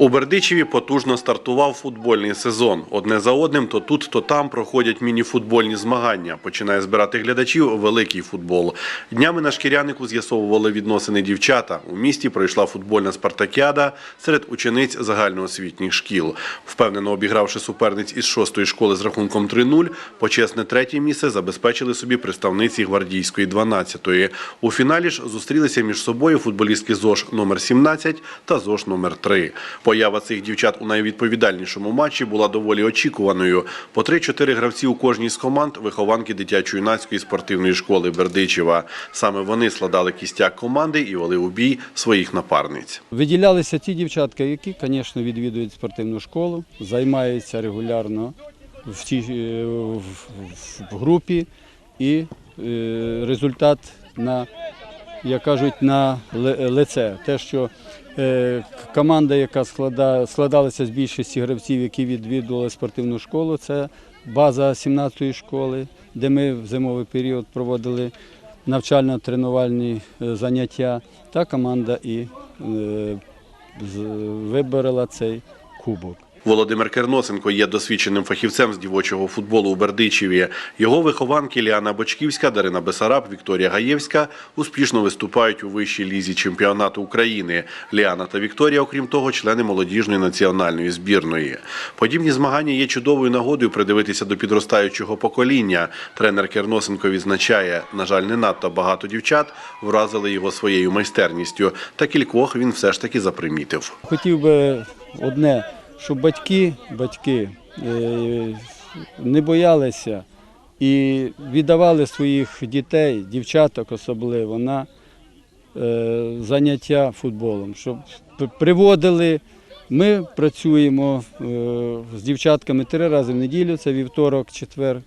У Бердичеві потужно стартував футбольний сезон. Одне за одним то тут, то там проходять міні-футбольні змагання. Починає збирати глядачів великий футбол. Днями на шкірянику з'ясовували відносини дівчата. У місті пройшла футбольна спартакіада серед учениць загальноосвітніх шкіл. Впевнено обігравши суперниць із шостої школи з рахунком 3-0, почесне третє місце забезпечили собі представниці гвардійської 12-ї. У фіналі ж зустрілися між собою футболістки ЗОЖ номер 17 та ЗОЖ номер 3. Поява цих дівчат у найвідповідальнішому матчі була доволі очікуваною. По 3-4 гравці у кожній з команд вихованки дитячо-юнацької спортивної школи Бердичева. Саме вони складали кістяк команди і вели у бій своїх напарниць. Виділялися ті дівчатка, які, звісно, відвідують спортивну школу, займаються регулярно в, тій, е, в, в групі і е, результат на, як кажуть, на лице. Те, що е, команда, яка складалася з більшості гравців, які відвідували спортивну школу, це база 17-ї школи, де ми в зимовий період проводили навчально-тренувальні е, заняття, та команда і е, виборола цей кубок. Володимир Керносенко є досвідченим фахівцем з дівочого футболу у Бердичеві. Його вихованки Ліана Бочківська, Дарина Бесараб, Вікторія Гаєвська успішно виступають у вищій лізі чемпіонату України. Ліана та Вікторія, окрім того, члени молодіжної національної збірної. Подібні змагання є чудовою нагодою придивитися до підростаючого покоління. Тренер Керносенко відзначає, на жаль, не надто багато дівчат вразили його своєю майстерністю, та кількох він все ж таки запримітив. Хотів би одне, щоб батьки, батьки е, не боялися і віддавали своїх дітей, дівчаток особливо, на е, заняття футболом, щоб приводили. Ми працюємо е, з дівчатками три рази в неділю, це вівторок, четвер,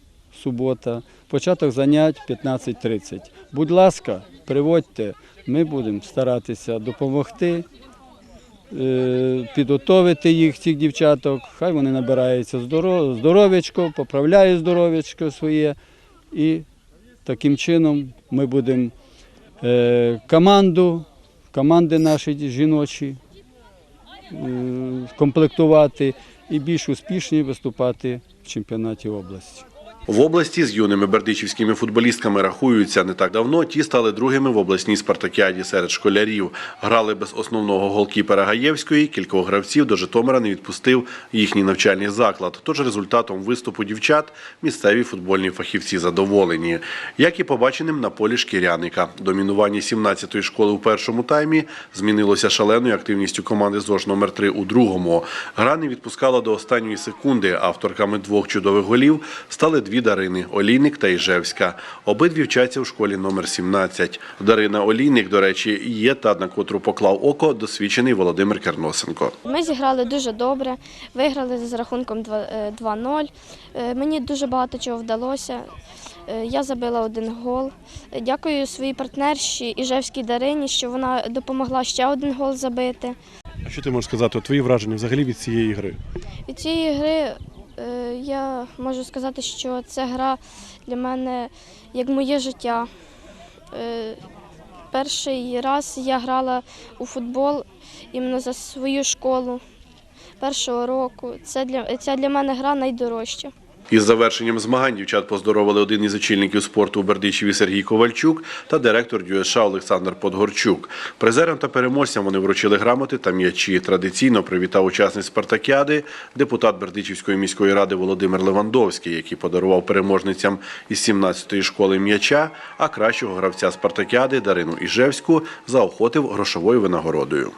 субота. Початок занять 15.30. Будь ласка, приводьте, ми будемо старатися допомогти підготовити їх, цих дівчаток, хай вони набираються здоро- здоров'ячко, поправляють здоров'ячко своє. І таким чином ми будемо е, команду, команди наші жіночі е, комплектувати і більш успішні виступати в чемпіонаті області. В області з юними бердичівськими футболістками рахуються не так давно. Ті стали другими в обласній спартакіаді серед школярів. Грали без основного голкіпера Гаєвської. Кількох гравців до Житомира не відпустив їхній навчальний заклад. Тож результатом виступу дівчат місцеві футбольні фахівці задоволені. Як і побаченим на полі шкіряника. Домінування 17-ї школи у першому таймі змінилося шаленою активністю команди ЗОЖ номер 3 у другому. Гра не відпускала до останньої секунди. Авторками двох чудових голів стали дві Дарини Олійник та Іжевська. Обидві вчаться у школі номер 17. Дарина Олійник, до речі, є та на котру поклав око досвідчений Володимир Керносенко. Ми зіграли дуже добре, виграли з рахунком два- е, 2-0. Е, Мені дуже багато чого вдалося. Е, Я забила один гол. Дякую своїй партнерші Іжевській Дарині, що вона допомогла ще один гол забити. А що ти можеш сказати? Твої враження взагалі від цієї гри? Від цієї гри я можу сказати, що ця гра для мене як моє життя. Е, Перший раз я грала у футбол іменно за свою школу першого року. Це для, ця для мене гра найдорожча. Із завершенням змагань дівчат поздоровили один із очільників спорту у Бердичеві Сергій Ковальчук та директор ДЮСШ Олександр Подгорчук. Призерам та переможцям вони вручили грамоти та м'ячі. Традиційно привітав учасниць спартакіади депутат Бердичівської міської ради Володимир Левандовський, який подарував переможницям із 17-ї школи м'яча, а кращого гравця спартакіади Дарину Іжевську заохотив грошовою винагородою.